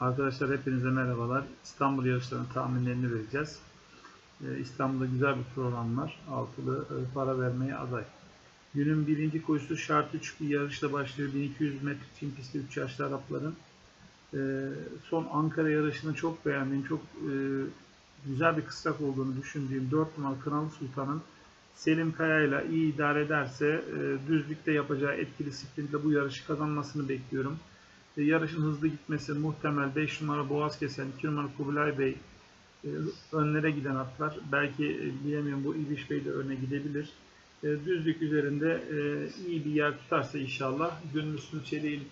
Arkadaşlar hepinize merhabalar. İstanbul yarışlarının tahminlerini vereceğiz. Ee, İstanbul'da güzel bir program var. Altılı e, para vermeye aday. Günün birinci koşusu şart 3 bir yarışla başlıyor. 1200 metre çim pisti 3 yaşlı Arapların. Ee, son Ankara yarışını çok beğendiğim, çok e, güzel bir kısrak olduğunu düşündüğüm 4 numaralı Kınalı Sultan'ın Selim Kaya'yla iyi idare ederse e, düzlükte yapacağı etkili sprintle bu yarışı kazanmasını bekliyorum. E, yarışın hızlı gitmesi muhtemel 5 numara Boğaz Kesen, 2 numara Kubilay Bey e, önlere giden atlar. Belki e, bilemiyorum bu İbiş Bey de öne gidebilir. E, düzlük üzerinde e, iyi bir yer tutarsa inşallah Gönlüsün Çelik'in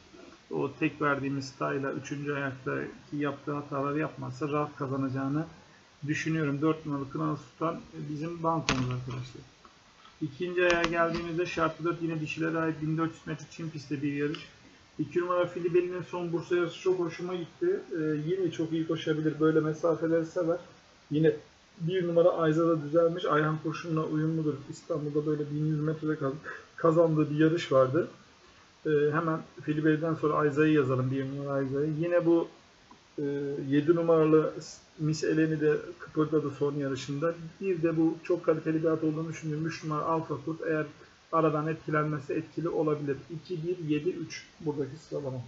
o tek verdiğimiz stayla 3. ayaktaki yaptığı hataları yapmazsa rahat kazanacağını düşünüyorum. 4 numaralı Kınalı Sultan e, bizim bankomuz arkadaşlar. İkinci ayağa geldiğimizde şartlı 4 yine dişilere ait 1400 metre çim pistte bir yarış. 2 numara Filibeli'nin son Bursa yarışı çok hoşuma gitti. Ee, yine çok iyi koşabilir. Böyle mesafeleri sever. Yine bir numara Ayza'da düzelmiş. Ayhan koşumuna uyumludur. İstanbul'da böyle 1100 metrede kaz- kazandığı bir yarış vardı. Ee, hemen Filibeli'den sonra Ayza'yı yazalım. Bir numara Ayza'yı. Yine bu e, 7 numaralı Miss Eleni de kıpırdadı son yarışında. Bir de bu çok kaliteli bir at olduğunu düşündüğüm 3 numara Alfa Kurt eğer aradan etkilenmesi etkili olabilir. 2-1-7-3 buradaki sıralama.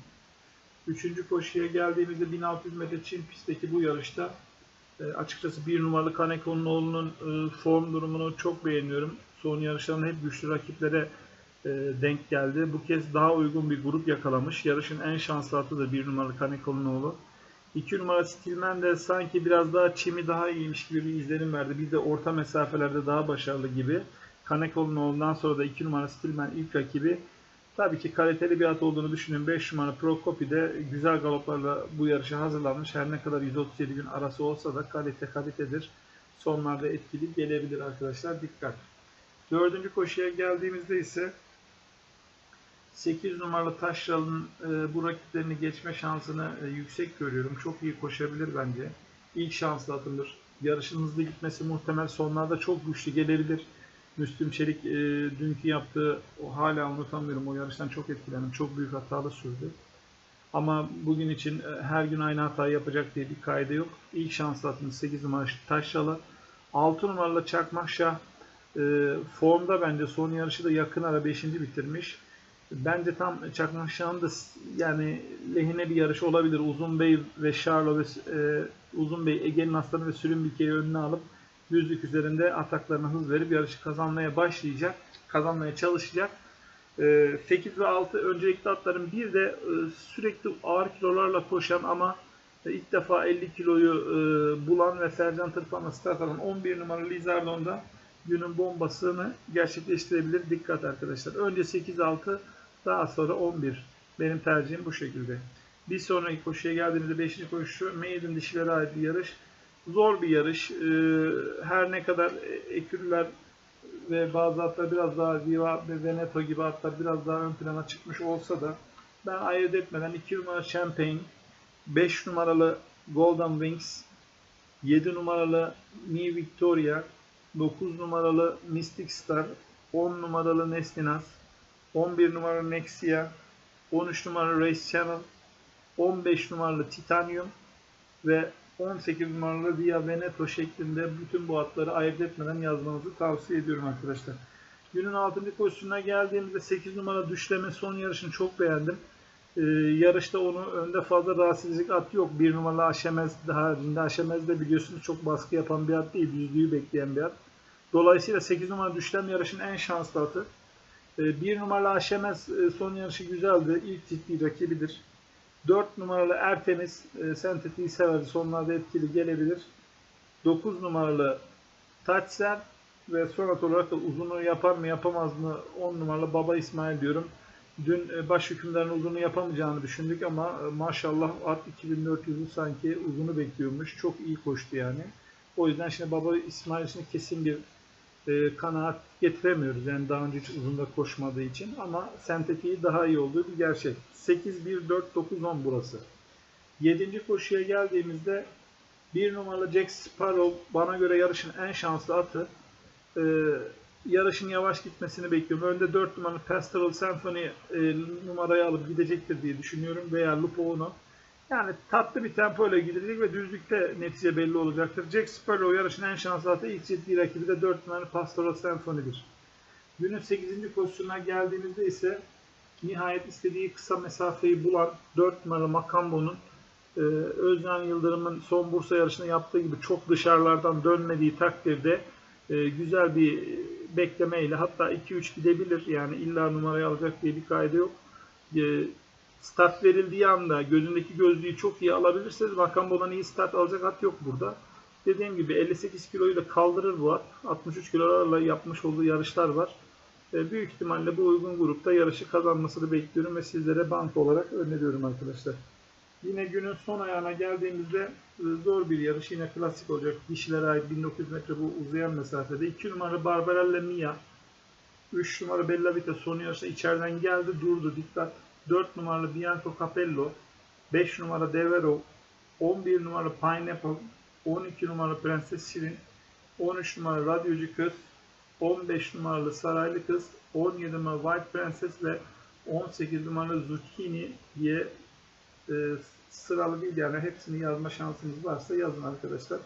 Üçüncü koşuya geldiğimizde 1600 metre çim pistteki bu yarışta e, açıkçası bir numaralı Kaneko'nun oğlunun e, form durumunu çok beğeniyorum. Son yarışlarında hep güçlü rakiplere e, denk geldi. Bu kez daha uygun bir grup yakalamış. Yarışın en şanslı atıdır bir numaralı Kaneko'nun oğlu. 2 numara Stilman de sanki biraz daha çimi daha iyiymiş gibi bir izlenim verdi. Bir de orta mesafelerde daha başarılı gibi. Kanekoğlu'ndan sonra da 2 numara Stilman ilk rakibi. Tabii ki kaliteli bir at olduğunu düşünüyorum. 5 numara Prokopi de güzel galoplarla bu yarışa hazırlanmış. Her ne kadar 137 gün arası olsa da kalite kalitedir. Sonlarda etkili gelebilir arkadaşlar. Dikkat. Dördüncü koşuya geldiğimizde ise 8 numaralı Taşral'ın e, bu rakiplerini geçme şansını e, yüksek görüyorum. Çok iyi koşabilir bence. İlk şanslı atılır. Yarışın hızlı gitmesi muhtemel sonlarda çok güçlü gelebilir. Müslüm Çelik e, dünkü yaptığı o hala unutamıyorum. O yarıştan çok etkilendim. Çok büyük hatalı sürdü. Ama bugün için e, her gün aynı hatayı yapacak diye bir kaydı yok. İlk şanslı atımız 8 numaralı Taşralı. 6 numaralı Çakmakşah e, formda bence son yarışı da yakın ara 5. bitirmiş. Bence tam Çakmakşah'ın da yani lehine bir yarış olabilir. Uzun Bey ve Charlo ve e, Uzun Bey Ege'nin aslanı ve Sürümbike'yi önüne alıp düzlük üzerinde ataklarına hız verip yarışı kazanmaya başlayacak. Kazanmaya çalışacak. E, 8 ve 6 öncelikli atların bir de e, sürekli ağır kilolarla koşan ama e, ilk defa 50 kiloyu e, bulan ve Sercan Tırpan'la start alan 11 numaralı Lizardon'da günün bombasını gerçekleştirebilir. Dikkat arkadaşlar. Önce 8-6 daha sonra 11. Benim tercihim bu şekilde. Bir sonraki koşuya geldiğimizde 5. koşu Maiden dişilere ait bir yarış. Zor bir yarış. Ee, her ne kadar ekürler ve bazı atlar biraz daha Viva ve Veneto gibi atlar biraz daha ön plana çıkmış olsa da ben ayırt etmeden 2 numara Champagne, 5 numaralı Golden Wings, 7 numaralı Mi Victoria, 9 numaralı Mystic Star, 10 numaralı Nestinas, 11 numaralı Nexia, 13 numaralı Race Channel, 15 numaralı Titanium ve 18 numaralı Via Veneto şeklinde bütün bu atları ayırt etmeden yazmanızı tavsiye ediyorum arkadaşlar. Günün 6. koşusuna geldiğimizde 8 numara düşleme son yarışını çok beğendim. Ee, yarışta onu önde fazla rahatsızlık at yok. Bir numaralı Aşemez haricinde Aşemez de biliyorsunuz çok baskı yapan bir at değil. Düzlüğü bekleyen bir at. Dolayısıyla 8 numara düşlem yarışın en şanslı atı. Ee, bir numaralı Aşemez e, son yarışı güzeldi. İlk ciddi rakibidir. 4 numaralı Ertemiz e, sentetiği sever. Sonlarda etkili gelebilir. 9 numaralı Taçser ve son at olarak da uzunu yapar mı yapamaz mı 10 numaralı Baba İsmail diyorum. Dün e, baş hükümdarın uzunu yapamayacağını düşündük ama e, maşallah at 2400'ü sanki uzunu bekliyormuş. Çok iyi koştu yani. O yüzden şimdi Baba İsmail için kesin bir e, kanaat getiremiyoruz. Yani daha önce hiç uzunda koşmadığı için ama sentetiği daha iyi olduğu bir gerçek. 8, 1, 4, 9, 10 burası. 7. koşuya geldiğimizde bir numaralı Jack Sparrow bana göre yarışın en şanslı atı. Ee, yarışın yavaş gitmesini bekliyorum. Önde 4 numaralı Pastoral Symphony e, numarayı alıp gidecektir diye düşünüyorum. Veya Lupo. Yani tatlı bir tempo ile gidecek ve düzlükte netice belli olacaktır. Jack Sparrow yarışın en şanslı atı ilk ciddi rakibi de 4 numaralı Pastoral Symphony'dir. Günün 8. pozisyonuna geldiğimizde ise nihayet istediği kısa mesafeyi bulan 4 numaralı Makambo'nun e, Özcan Yıldırım'ın son Bursa yarışında yaptığı gibi çok dışarılardan dönmediği takdirde e, güzel bir beklemeyle hatta 2-3 gidebilir. Yani illa numarayı alacak diye bir kaydı yok. E, start verildiği anda gözündeki gözlüğü çok iyi alabilirseniz Makambo'dan iyi start alacak at yok burada. Dediğim gibi 58 kiloyu da kaldırır bu at. 63 kilolarla yapmış olduğu yarışlar var. E, büyük ihtimalle bu uygun grupta yarışı kazanmasını bekliyorum ve sizlere bank olarak öneriyorum arkadaşlar. Yine günün son ayağına geldiğimizde e, zor bir yarış. Yine klasik olacak. Dişilere ait 1900 metre bu uzayan mesafede. 2 numara Barbarella Mia. 3 numara Bella Vita son yarışta içeriden geldi durdu. Dikkat. 4 numaralı Bianco Capello. 5 numara Devero. 11 numara Pineapple. 12 numara Prenses Şirin. 13 numara Radyocu Kız. 15 numaralı Saraylı Kız. 17 numara White Princess ve 18 numaralı Zucchini diye e, sıralı yani hepsini yazma şansınız varsa yazın arkadaşlar.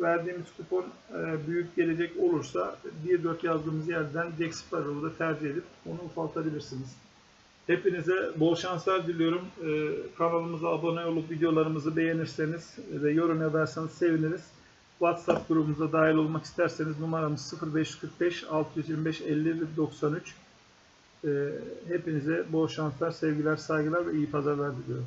Verdiğimiz kupon e, büyük gelecek olursa 1-4 yazdığımız yerden Jack Sparrow'u da tercih edip onu ufaltabilirsiniz. Hepinize bol şanslar diliyorum. E, kanalımıza abone olup videolarımızı beğenirseniz ve yorum yazarsanız seviniriz. WhatsApp grubumuza dahil olmak isterseniz numaramız 0545 625 50 93. E, hepinize bol şanslar, sevgiler, saygılar ve iyi pazarlar diliyorum.